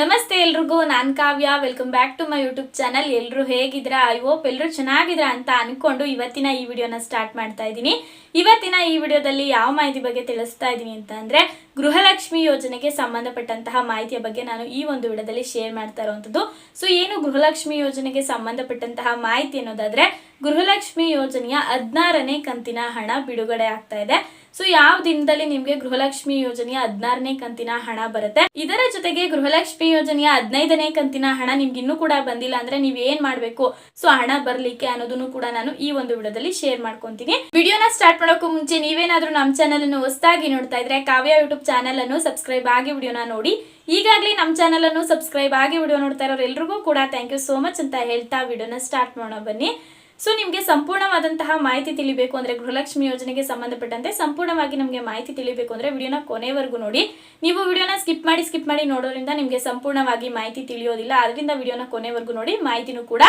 ನಮಸ್ತೆ ಎಲ್ರಿಗೂ, ನಾನು Kavya. Welcome back to my YouTube channel ಎಲ್ಲರೂ ಹೇಗಿದ್ದೀರಾ? ಐ ಹೋಪ್ ಎಲ್ಲರೂ ಚೆನ್ನಾಗಿದ್ರ ಅಂತ ಅಂದ್ಕೊಂಡು ಇವತ್ತಿನ ಈ ವಿಡಿಯೋನ ಸ್ಟಾರ್ಟ್ ಮಾಡ್ತಾ ಇದ್ದೀನಿ. ಇವತ್ತಿನ ಈ ವಿಡಿಯೋದಲ್ಲಿ ಯಾವ ಮಾಹಿತಿ ಬಗ್ಗೆ ತಿಳಿಸ್ತಾ ಇದ್ದೀನಿ ಅಂತ ಅಂದ್ರೆ, ಗೃಹಲಕ್ಷ್ಮಿ ಯೋಜನೆಗೆ ಸಂಬಂಧಪಟ್ಟಂತಹ ಮಾಹಿತಿಯ ಬಗ್ಗೆ ನಾನು ಈ ಒಂದು ವಿಡಿಯೋದಲ್ಲಿ ಶೇರ್ ಮಾಡ್ತಾ ಇರುವಂಥದ್ದು ಸೊ ಏನು ಗೃಹಲಕ್ಷ್ಮಿ ಯೋಜನೆಗೆ ಸಂಬಂಧಪಟ್ಟಂತಹ ಮಾಹಿತಿ ಅನ್ನೋದಾದ್ರೆ, ಗೃಹಲಕ್ಷ್ಮಿ ಯೋಜನೆಯ ಹದಿನಾರನೇ ಕಂತಿನ ಹಣ ಬಿಡುಗಡೆ ಆಗ್ತಾ ಇದೆ. ಸೊ ಯಾವ ದಿನದಲ್ಲಿ ನಿಮ್ಗೆ ಗೃಹಲಕ್ಷ್ಮಿ ಯೋಜನೆಯ ಹದಿನಾರನೇ ಕಂತಿನ ಹಣ ಬರುತ್ತೆ? ಇದರ ಜೊತೆಗೆ ಗೃಹಲಕ್ಷ್ಮಿ ಯೋಜನೆಯ ಹದಿನೈದನೇ ಕಂತಿನ ಹಣ ನಿಮ್ಗೆ ಇನ್ನೂ ಕೂಡ ಬಂದಿಲ್ಲ ಅಂದ್ರೆ ನೀವ್ ಏನ್ ಮಾಡ್ಬೇಕು? ಸೊ ಹಣ ಬರ್ಲಿಕ್ಕೆ ಅನ್ನೋದನ್ನು ಕೂಡ ನಾನು ಈ ಒಂದು ವಿಡಿಯೋದಲ್ಲಿ ಶೇರ್ ಮಾಡ್ಕೊಂತೀನಿ. ವಿಡಿಯೋನ ಸ್ಟಾರ್ಟ್ ಮಾಡೋಕ್ಕೂ ಮುಂಚೆ ನೀವೇನಾದ್ರೂ ನಮ್ಮ ಚಾನಲ್ ಅನ್ನು ಹೊಸದಾಗಿ ನೋಡ್ತಾ ಇದ್ರೆ ಕಾವ್ಯ ಯೂಟ್ಯೂಬ್ ಚಾನಲ್ ಅನ್ನು ಸಬ್ಸ್ಕ್ರೈಬ್ ಆಗಿ ವಿಡಿಯೋನ ನೋಡಿ. ಈಗಾಗಲೇ ನಮ್ಮ ಚಾನಲ್ ಅನ್ನು ಸಬ್ಸ್ಕ್ರೈಬ್ ಆಗಿ ವಿಡಿಯೋ ನೋಡ್ತಾ ಇರೋರು ಎಲ್ರಿಗೂ ಕೂಡ ಥ್ಯಾಂಕ್ ಯು ಸೋ ಮಚ್ ಅಂತ ಹೇಳ್ತಾ ವಿಡಿಯೋನ ಸ್ಟಾರ್ಟ್ ಮಾಡೋಣ ಬನ್ನಿ. ಸೊ ನಿಮಗೆ ಸಂಪೂರ್ಣವಾದಂತಹ ಮಾಹಿತಿ ತಿಳಿಬೇಕು ಅಂದ್ರೆ ಗೃಹಲಕ್ಷ್ಮಿ ಯೋಜನೆಗೆ ಸಂಬಂಧಪಟ್ಟಂತೆ ಸಂಪೂರ್ಣವಾಗಿ ನಮಗೆ ಮಾಹಿತಿ ತಿಳಿಬೇಕು ಅಂದ್ರೆ ವಿಡಿಯೋನ ಕೊನೆವರೆಗೂ ನೋಡಿ. ನೀವು ವಿಡಿಯೋನ ಸ್ಕಿಪ್ ಮಾಡಿ ಸ್ಕಿಪ್ ಮಾಡಿ ನೋಡೋದ್ರಿಂದ ನಿಮಗೆ ಸಂಪೂರ್ಣವಾಗಿ ಮಾಹಿತಿ ತಿಳಿಯೋದಿಲ್ಲ. ಅದರಿಂದ ವಿಡಿಯೋನ ಕೊನೆವರೆಗೂ ನೋಡಿ, ಮಾಹಿತಿನೂ ಕೂಡ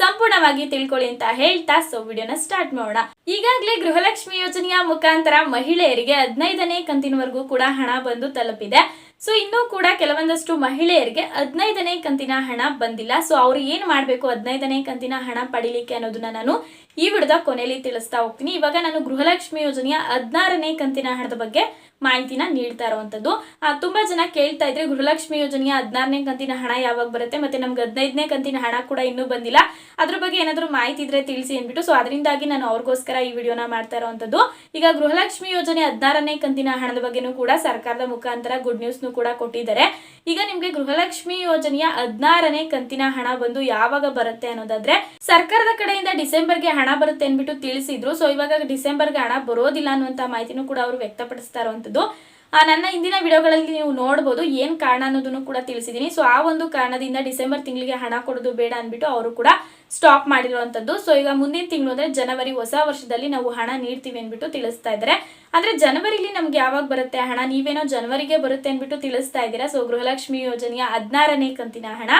ಸಂಪೂರ್ಣವಾಗಿ ತಿಳ್ಕೊಳ್ಳಿ ಅಂತ ಹೇಳ್ತಾ ಸೊ ವಿಡಿಯೋನ ಸ್ಟಾರ್ಟ್ ಮಾಡೋಣ. ಈಗಾಗಲೇ ಗೃಹಲಕ್ಷ್ಮಿ ಯೋಜನೆಯ ಮುಖಾಂತರ ಮಹಿಳೆಯರಿಗೆ ಹದಿನೈದನೇ ಕಂತಿನವರೆಗೂ ಕೂಡ ಹಣ ಬಂದು ತಲುಪಿದೆ. ಸೊ ಇನ್ನೂ ಕೂಡ ಕೆಲವೊಂದಷ್ಟು ಮಹಿಳೆಯರಿಗೆ ಹದಿನೈದನೇ ಕಂತಿನ ಹಣ ಬಂದಿಲ್ಲ. ಸೊ ಅವ್ರು ಏನ್ ಮಾಡ್ಬೇಕು? ಹದಿನೈದನೇ ಕಂತಿನ ಹಣ ಪಡಿಲಿಕ್ಕೆ ಅನ್ನೋದನ್ನ ನಾನು ಈ ವಿಡಿಯೋದ ಕೊನೆಯಲ್ಲಿ ತಿಳಿಸ್ತಾ ಹೋಗ್ತೀನಿ. ಇವಾಗ ನಾನು ಗೃಹಲಕ್ಷ್ಮಿ ಯೋಜನೆಯ ಹದಿನಾರನೇ ಕಂತಿನ ಹಣದ ಬಗ್ಗೆ ಮಾಹಿತಿನ ನೀಡ್ತಾ ಇರುವಂತದ್ದು ಆ, ತುಂಬಾ ಜನ ಕೇಳ್ತಾ ಇದ್ರೆ ಗೃಹಲಕ್ಷ್ಮಿ ಯೋಜನೆಯ ಹದಿನಾರನೇ ಕಂತಿನ ಹಣ ಯಾವಾಗ ಬರುತ್ತೆ ಮತ್ತೆ ನಮ್ಗೆ ಹದಿನೈದನೇ ಕಂತಿನ ಹಣ ಕೂಡ ಇನ್ನೂ ಬಂದಿಲ್ಲ. ಅದ್ರ ಬಗ್ಗೆ ಏನಾದರೂ ಮಾಹಿತಿ ಇದ್ರೆ ತಿಳಿಸಿ ಅಂದ್ಬಿಟ್ಟು ಸೊ ಅದರಿಂದಾಗಿ ನಾನು ಅವ್ರಿಗೋಸ್ಕರ ಈ ವಿಡಿಯೋನ ಮಾಡ್ತಾ ಇರುವಂತದ್ದು ಈಗ ಗೃಹಲಕ್ಷ್ಮಿ ಯೋಜನೆ ಹದಿನಾರನೇ ಕಂತಿನ ಹಣದ ಬಗ್ಗೆನೂ ಕೂಡ ಸರ್ಕಾರದ ಮುಖಾಂತರ ಗುಡ್ ನ್ಯೂಸ್ನು ಕೂಡ ಕೊಟ್ಟಿದ್ದಾರೆ. ಈಗ ನಿಮ್ಗೆ ಗೃಹಲಕ್ಷ್ಮಿ ಯೋಜನೆಯ ಹದಿನಾರನೇ ಕಂತಿನ ಹಣ ಬಂದು ಯಾವಾಗ ಬರುತ್ತೆ ಅನ್ನೋದಾದ್ರೆ ಸರ್ಕಾರದ ಕಡೆಯಿಂದ ಡಿಸೆಂಬರ್ಗೆ ಹಣ ಬರುತ್ತೆ ಅಂದ್ಬಿಟ್ಟು ತಿಳಿಸಿದ್ರು. ಸೊ ಇವಾಗ ಡಿಸೆಂಬರ್ಗೆ ಹಣ ಬರೋದಿಲ್ಲ ಅನ್ನುವಂತ ಮಾಹಿತಿನೂ ಕೂಡ ಅವರು ವ್ಯಕ್ತಪಡಿಸ್ತಾ ಆ, ನನ್ನ ಹಿಂದಿನ ವಿಡಿಯೋಗಳಲ್ಲಿ ನೀವು ನೋಡ್ಬೋದು ಏನ್ ಕಾರಣ ಅನ್ನೋದನ್ನು ಕೂಡ ತಿಳಿಸಿದ್ದೀನಿ ಸೊ ಆ ಒಂದು ಕಾರಣದಿಂದ ಡಿಸೆಂಬರ್ ತಿಂಗಳಿಗೆ ಹಣ ಕೊಡೋದು ಬೇಡ ಅಂದ್ಬಿಟ್ಟು ಅವರು ಕೂಡ ಸ್ಟಾಪ್ ಮಾಡಿರುವಂಥದ್ದು. ಸೊ ಈಗ ಮುಂದಿನ ತಿಂಗಳು ಅಂದರೆ ಜನವರಿ ಹೊಸ ವರ್ಷದಲ್ಲಿ ನಾವು ಹಣ ನೀಡ್ತೀವಿ ಅಂದ್ಬಿಟ್ಟು ತಿಳಿಸ್ತಾ ಇದ್ದಾರೆ. ಅಂದ್ರೆ ಜನವರಿಲಿ ನಮ್ಗೆ ಯಾವಾಗ ಬರುತ್ತೆ ಹಣ? ನೀವೇನೋ ಜನವರಿಗೆ ಬರುತ್ತೆ ಅಂದ್ಬಿಟ್ಟು ತಿಳಿಸ್ತಾ ಇದ್ದೀರಾ? ಸೊ ಗೃಹಲಕ್ಷ್ಮಿ ಯೋಜನೆಯ ಹದಿನಾರನೇ ಕಂತಿನ ಹಣ.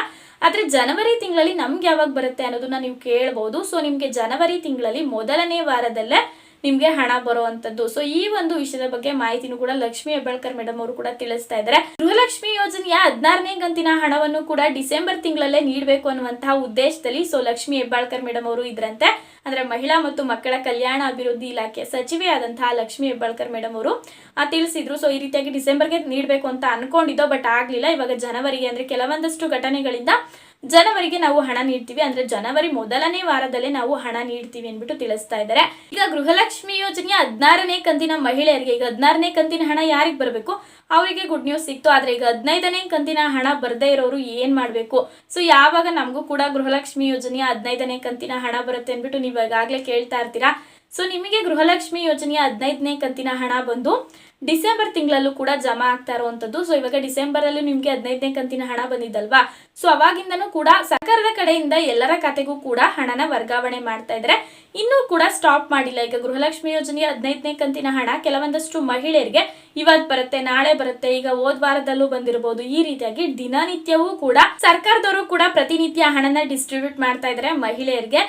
ಆದ್ರೆ ಜನವರಿ ತಿಂಗಳಲ್ಲಿ ನಮ್ಗೆ ಯಾವಾಗ ಬರುತ್ತೆ ಅನ್ನೋದನ್ನ ನೀವು ಕೇಳಬಹುದು ಸೊ ನಿಮ್ಗೆ ಜನವರಿ ತಿಂಗಳಲ್ಲಿ ಮೊದಲನೇ ವಾರದಲ್ಲೇ ನಿಮ್ಗೆ ಹಣ ಬರುವಂತದ್ದು. ಸೊ ಈ ಒಂದು ವಿಷಯದ ಬಗ್ಗೆ ಮಾಹಿತಿನೂ ಕೂಡ ಲಕ್ಷ್ಮಿ ಹೆಬ್ಬಾಳ್ಕರ್ ಮೇಡಮ್ ಅವರು ಕೂಡ ತಿಳಿಸ್ತಾ ಇದ್ದಾರೆ. ಗೃಹಲಕ್ಷ್ಮಿ ಯೋಜನೆಯ ಹದಿನಾರನೇ ಕಂತಿನ ಹಣವನ್ನು ಕೂಡ ಡಿಸೆಂಬರ್ ತಿಂಗಳಲ್ಲೇ ನೀಡಬೇಕು ಅನ್ನುವಂತಹ ಉದ್ದೇಶದಲ್ಲಿ ಸೊ ಲಕ್ಷ್ಮಿ ಹೆಬ್ಬಾಳ್ಕರ್ ಮೇಡಮ್ ಅವರು ಇದ್ರಂತೆ. ಅಂದ್ರೆ ಮಹಿಳಾ ಮತ್ತು ಮಕ್ಕಳ ಕಲ್ಯಾಣ ಅಭಿವೃದ್ಧಿ ಇಲಾಖೆ ಸಚಿವೆ ಆದಂತಹ ಲಕ್ಷ್ಮಿ ಹೆಬ್ಬಾಳ್ಕರ್ ಮೇಡಮ್ ಅವರು ತಿಳಿಸಿದ್ರು. ಸೊ ಈ ರೀತಿಯಾಗಿ ಡಿಸೆಂಬರ್ಗೆ ನೀಡಬೇಕು ಅಂತ ಅನ್ಕೊಂಡಿದ್ದೋ, ಬಟ್ ಆಗ್ಲಿಲ್ಲ. ಇವಾಗ ಜನವರಿಗೆ ಅಂದ್ರೆ ಕೆಲವೊಂದಷ್ಟು ಘಟನೆಗಳಿಂದ ಜನವರಿಗೆ ನಾವು ಹಣ ನೀಡ್ತೀವಿ, ಅಂದ್ರೆ ಜನವರಿ ಮೊದಲನೇ ವಾರದಲ್ಲೇ ನಾವು ಹಣ ನೀಡ್ತೀವಿ ಅಂದ್ಬಿಟ್ಟು ತಿಳಿಸ್ತಾ ಇದ್ದಾರೆ. ಈಗ ಗೃಹಲಕ್ಷ್ಮಿ ಯೋಜನೆಯ ಹದಿನಾರನೇ ಕಂತಿನ ಮಹಿಳೆಯರಿಗೆ, ಈಗ ಹದಿನಾರನೇ ಕಂತಿನ ಹಣ ಯಾರಿಗೆ ಬರಬೇಕು? ಅವರಿಗೆ ಗುಡ್ ನ್ಯೂಸ್ ಸಿಕ್ತು, ಆದ್ರೆ ಈಗ ಹದಿನೈದನೇ ಕಂತಿನ ಹಣ ಬರದೇ ಇರೋರು ಏನ್ ಮಾಡ್ಬೇಕು? ಸೊ ಯಾವಾಗ ನಮಗೂ ಕೂಡ ಗೃಹಲಕ್ಷ್ಮಿ ಯೋಜನೆಯ ಹದಿನೈದನೇ ಕಂತಿನ ಹಣ ಬರುತ್ತೆ ಅಂದ್ಬಿಟ್ಟು ನೀವು ಈಗಾಗಲೇ ಕೇಳ್ತಾ ಇರ್ತೀರಾ? ಸೊ ನಿಮಗೆ ಗೃಹಲಕ್ಷ್ಮಿ ಯೋಜನೆಯ ಹದಿನೈದನೇ ಕಂತಿನ ಹಣ ಬಂದು ಡಿಸೆಂಬರ್ ತಿಂಗಳಲ್ಲೂ ಕೂಡ ಜಮಾ ಆಗ್ತಾ ಇರುವಂತದ್ದು ಸೊ ಇವಾಗ ಡಿಸೆಂಬರ್ ನಿಮಗೆ ಹದಿನೈದನೇ ಕಂತಿನ ಹಣ ಬಂದಿದ್ದಲ್ವಾ? ಸೊ ಅವಾಗಿಂದನೂ ಕೂಡ ಸರ್ಕಾರದ ಕಡೆಯಿಂದ ಎಲ್ಲರ ಖಾತೆಗೂ ಕೂಡ ಹಣನ ವರ್ಗಾವಣೆ ಮಾಡ್ತಾ ಇದ್ದಾರೆ. ಇನ್ನೂ ಕೂಡ ಸ್ಟಾಪ್ ಮಾಡಿಲ್ಲ. ಈಗ ಗೃಹಲಕ್ಷ್ಮಿ ಯೋಜನೆಯ ಹದಿನೈದನೇ ಕಂತಿನ ಹಣ ಕೆಲವೊಂದಷ್ಟು ಮಹಿಳೆಯರಿಗೆ ಇವತ್ ಬರುತ್ತೆ, ನಾಳೆ ಬರುತ್ತೆ. ಈಗ ಹೋದ್ ವಾರದಲ್ಲೂ ಬಂದಿರಬಹುದು ಈ ರೀತಿಯಾಗಿ ದಿನನಿತ್ಯವೂ ಕೂಡ ಸರ್ಕಾರದವರು ಕೂಡ ಪ್ರತಿನಿತ್ಯ ಹಣನ ಡಿಸ್ಟ್ರಿಬ್ಯೂಟ್ ಮಾಡ್ತಾ ಇದ್ದಾರೆ ಮಹಿಳೆಯರಿಗೆ.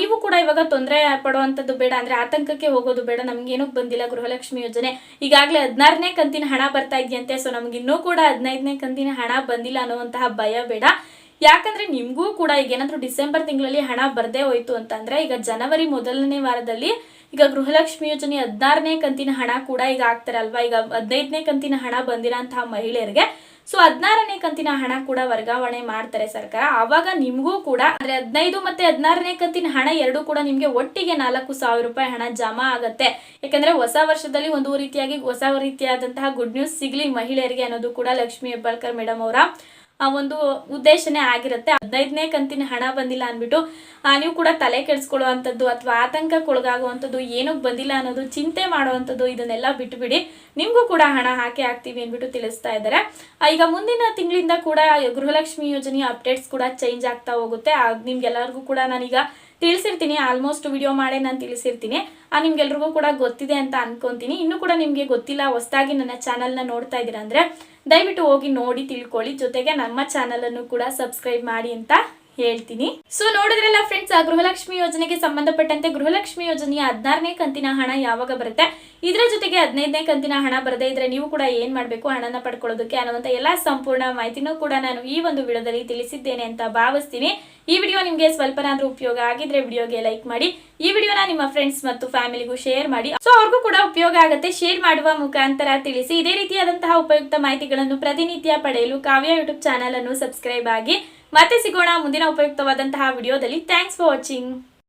ನೀವು ಕೂಡ ಇವಾಗ ತೊಂದರೆ ಪಡುವಂತದ್ದು ಬೇಡ. ಅಂದ್ರೆ ಆತಂಕಕ್ಕೆ ಹೋಗೋದು ಬೇಡ ನಮ್ಗೆ ಏನೂ ಬಂದಿಲ್ಲ ಗೃಹಲಕ್ಷ್ಮಿ ಯೋಜನೆ. ಈಗಾಗಲೇ ಹದಿನಾರನೇ ಕಂತಿನ ಹಣ ಬರ್ತಾ ಇದೆಯಂತೆ ಸೊ ನಮ್ಗೆ ಇನ್ನೂ ಕೂಡ ಹದಿನೈದನೇ ಕಂತಿನ ಹಣ ಬಂದಿಲ್ಲ ಅನ್ನುವಂತಹ ಭಯ ಬೇಡ. ಯಾಕಂದ್ರೆ ನಿಮ್ಗೂ ಕೂಡ ಈಗ ಏನಾದ್ರೂ ಡಿಸೆಂಬರ್ ತಿಂಗಳಲ್ಲಿ ಹಣ ಬರದೇ ಹೋಯ್ತು ಅಂತಂದ್ರೆ, ಈಗ ಜನವರಿ ಮೊದಲನೇ ವಾರದಲ್ಲಿ ಈಗ ಗೃಹಲಕ್ಷ್ಮಿ ಯೋಜನೆ ಹದಿನಾರನೇ ಕಂತಿನ ಹಣ ಕೂಡ ಈಗ ಆಗ್ತಾರಲ್ವಾ ಈಗ ಹದಿನೈದನೇ ಕಂತಿನ ಹಣ ಬಂದಿರೋಂತಹ ಮಹಿಳೆಯರಿಗೆ ಸೊ ಹದಿನಾರನೇ ಕಂತಿನ ಹಣ ಕೂಡ ವರ್ಗಾವಣೆ ಮಾಡ್ತಾರೆ ಸರ್ಕಾರ. ಆವಾಗ ನಿಮಗೂ ಕೂಡ, ಅಂದ್ರೆ ಹದಿನೈದು ಮತ್ತೆ ಹದಿನಾರನೇ ಕಂತಿನ ಹಣ ಎರಡು ಕೂಡ ನಿಮಗೆ ಒಟ್ಟಿಗೆ ನಾಲ್ಕು ಸಾವಿರ ರೂಪಾಯಿ ಹಣ ಜಮಾ ಆಗುತ್ತೆ. ಯಾಕಂದ್ರೆ ಹೊಸ ವರ್ಷದಲ್ಲಿ ಒಂದು ರೀತಿಯಾಗಿ ಹೊಸ ರೀತಿಯಾದಂತಹ ಗುಡ್ ನ್ಯೂಸ್ ಸಿಗ್ಲಿ ಮಹಿಳೆಯರಿಗೆ ಅನ್ನೋದು ಕೂಡ ಲಕ್ಷ್ಮೀ ಹೆಬ್ಬಾಳ್ಕರ್ ಮೇಡಮ್ ಅವರ. ಆ ಒಂದು ಉದ್ದೇಶನೇ ಆಗಿರುತ್ತೆ. ಹದಿನೈದನೇ ಕಂತಿನ ಹಣ ಬಂದಿಲ್ಲ ಅಂದ್ಬಿಟ್ಟು ನೀವು ಕೂಡ ತಲೆ ಕೆಡಿಸ್ಕೊಳ್ಳುವಂಥದ್ದು ಅಥವಾ ಆತಂಕಕ್ಕೊಳಗಾಗುವಂಥದ್ದು, ಏನಕ್ಕೆ ಬಂದಿಲ್ಲ ಅನ್ನೋದು, ಚಿಂತೆ ಮಾಡುವಂಥದ್ದು, ಇದನ್ನೆಲ್ಲ ಬಿಟ್ಟುಬಿಡಿ ನಿಮಗೂ ಕೂಡ ಹಣ ಹಾಕಿ ಹಾಕ್ತೀವಿ ಅಂದ್ಬಿಟ್ಟು ತಿಳಿಸ್ತಾ ಇದ್ದಾರೆ. ಈಗ ಮುಂದಿನ ತಿಂಗಳಿಂದ ಕೂಡ ಗೃಹಲಕ್ಷ್ಮಿ ಯೋಜನೆಯ ಅಪ್ಡೇಟ್ಸ್ ಕೂಡ ಚೇಂಜ್ ಆಗ್ತಾ ಹೋಗುತ್ತೆ. ನಿಮ್ಗೆಲ್ಲರಿಗೂ ಕೂಡ ನಾನೀಗ ತಿಳಿಸಿರ್ತೀನಿ ಆಲ್ಮೋಸ್ಟ್ ವಿಡಿಯೋ ಮಾಡೇ ನಾನು ತಿಳಿಸಿರ್ತೀನಿ. ಆ, ನಿಮ್ಗೆಲ್ರಿಗೂ ಕೂಡ ಗೊತ್ತಿದೆ ಅಂತ ಅನ್ಕೊಂತೀನಿ. ಇನ್ನೂ ಕೂಡ ನಿಮಗೆ ಗೊತ್ತಿಲ್ಲ, ಹೊಸದಾಗಿ ನನ್ನ ಚಾನಲ್ನ ನೋಡ್ತಾ ಇದ್ದೀರಾ ಅಂದ್ರೆ ದಯವಿಟ್ಟು ಹೋಗಿ ನೋಡಿ, ತಿಳ್ಕೊಳ್ಳಿ. ಜೊತೆಗೆ ನಮ್ಮ ಚಾನಲ್ ಅನ್ನು ಕೂಡ ಸಬ್ಸ್ಕ್ರೈಬ್ ಮಾಡಿ ಅಂತ ಹೇಳ್ತೀನಿ. ಸೊ ನೋಡಿದ್ರಲ್ಲ ಫ್ರೆಂಡ್ಸ್ ಗೃಹಲಕ್ಷ್ಮಿ ಯೋಜನೆಗೆ ಸಂಬಂಧಪಟ್ಟಂತೆ ಗೃಹಲಕ್ಷ್ಮಿ ಯೋಜನೆಯ ಹದಿನಾರನೇ ಕಂತಿನ ಹಣ ಯಾವಾಗ ಬರುತ್ತೆ? ಇದರ ಜೊತೆಗೆ ಹದಿನೈದನೇ ಕಂತಿನ ಹಣ ಬರದೇ ಇದ್ರೆ ನೀವು ಕೂಡ ಏನ್ ಮಾಡಬೇಕು, ಹಣನ ಪಡ್ಕೊಳ್ಳೋದಕ್ಕೆ ಅನ್ನುವಂಥ ಎಲ್ಲಾ ಸಂಪೂರ್ಣ ಮಾಹಿತಿನೂ ಕೂಡ ನಾನು ಈ ಒಂದು ವಿಡಿಯೋದಲ್ಲಿ ತಿಳಿಸಿದ್ದೇನೆ ಅಂತ ಭಾವಿಸ್ತೀನಿ. ಈ ವಿಡಿಯೋ ನಿಮಗೆ ಸ್ವಲ್ಪನಾದ್ರೂ ಉಪಯೋಗ ಆಗಿದ್ರೆ ವಿಡಿಯೋಗೆ ಲೈಕ್ ಮಾಡಿ, ಈ ವಿಡಿಯೋನ ನಿಮ್ಮ ಫ್ರೆಂಡ್ಸ್ ಮತ್ತು ಫ್ಯಾಮಿಲಿಗೂ ಶೇರ್ ಮಾಡಿ. ಸೊ ಅವ್ರಿಗೂ ಕೂಡ ಉಪಯೋಗ ಆಗುತ್ತೆ ಶೇರ್ ಮಾಡುವ ಮುಖಾಂತರ ತಿಳಿಸಿ. ಇದೇ ರೀತಿಯಾದಂತಹ ಉಪಯುಕ್ತ ಮಾಹಿತಿಗಳನ್ನು ಪ್ರತಿನಿತ್ಯ ಪಡೆಯಲು ಕಾವ್ಯ ಯೂಟ್ಯೂಬ್ ಚಾನಲ್ ಅನ್ನು ಸಬ್ಸ್ಕ್ರೈಬ್ ಆಗಿ. ಮತ್ತೆ ಸಿಗೋಣ ಮುಂದಿನ ಉಪಯುಕ್ತವಾದಂತಹ ವಿಡಿಯೋದಲ್ಲಿ. Thanks for watching.